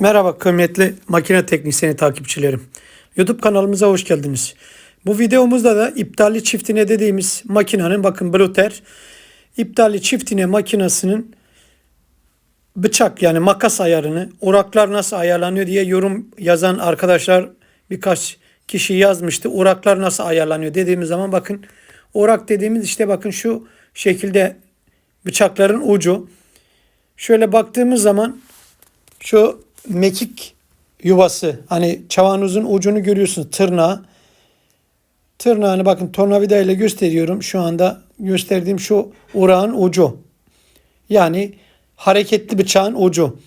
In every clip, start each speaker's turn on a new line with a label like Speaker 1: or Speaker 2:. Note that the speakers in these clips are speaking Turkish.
Speaker 1: Merhaba kıymetli makine teknisyeni takipçilerim. YouTube kanalımıza hoş geldiniz. Bu videomuzda da iptalli çiftine dediğimiz makinenin bakın Bluter iptalli çiftine makinesinin bıçak yani makas ayarını, oraklar nasıl ayarlanıyor diye yorum yazan arkadaşlar birkaç kişi yazmıştı. Oraklar nasıl ayarlanıyor dediğimiz zaman bakın orak dediğimiz işte bakın şu şekilde bıçakların ucu. Şöyle baktığımız zaman şu mekik yuvası hani çavanuzun ucunu görüyorsunuz tırnağı. Tırnağını bakın tornavida ile gösteriyorum. Şu anda gösterdiğim şu urağın ucu. Yani hareketli bıçağın ucu.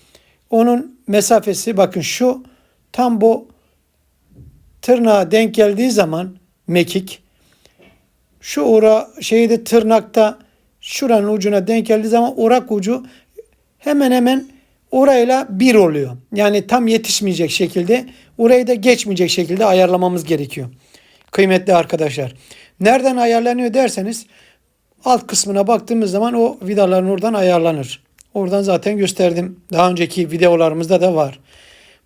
Speaker 1: Onun mesafesi bakın şu tam bu tırnağa denk geldiği zaman mekik şu ura şeyi de tırnakta şuranın ucuna denk geldiği zaman orak ucu hemen hemen orayla bir oluyor. Yani tam yetişmeyecek şekilde orayı da geçmeyecek şekilde ayarlamamız gerekiyor. Kıymetli arkadaşlar. Nereden ayarlanıyor derseniz alt kısmına baktığımız zaman o vidaların oradan ayarlanır. Oradan zaten gösterdim. Daha önceki videolarımızda da var.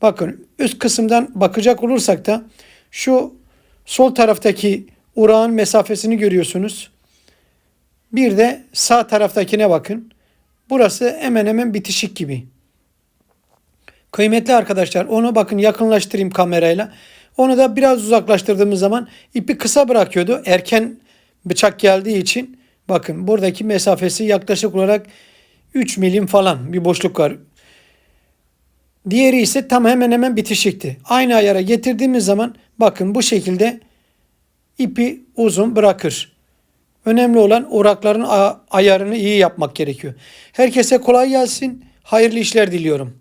Speaker 1: Bakın üst kısımdan bakacak olursak da şu sol taraftaki urağın mesafesini görüyorsunuz. Bir de sağ taraftakine bakın. Burası hemen hemen bitişik gibi. Kıymetli arkadaşlar onu bakın yakınlaştırayım kamerayla. Onu da biraz uzaklaştırdığımız zaman ipi kısa bırakıyordu. Erken bıçak geldiği için bakın buradaki mesafesi yaklaşık olarak 3 milim falan bir boşluk var. Diğeri ise tam hemen hemen bitişikti. Aynı ayara getirdiğimiz zaman bakın bu şekilde ipi uzun bırakır. Önemli olan orakların ayarını iyi yapmak gerekiyor. Herkese kolay gelsin. Hayırlı işler diliyorum.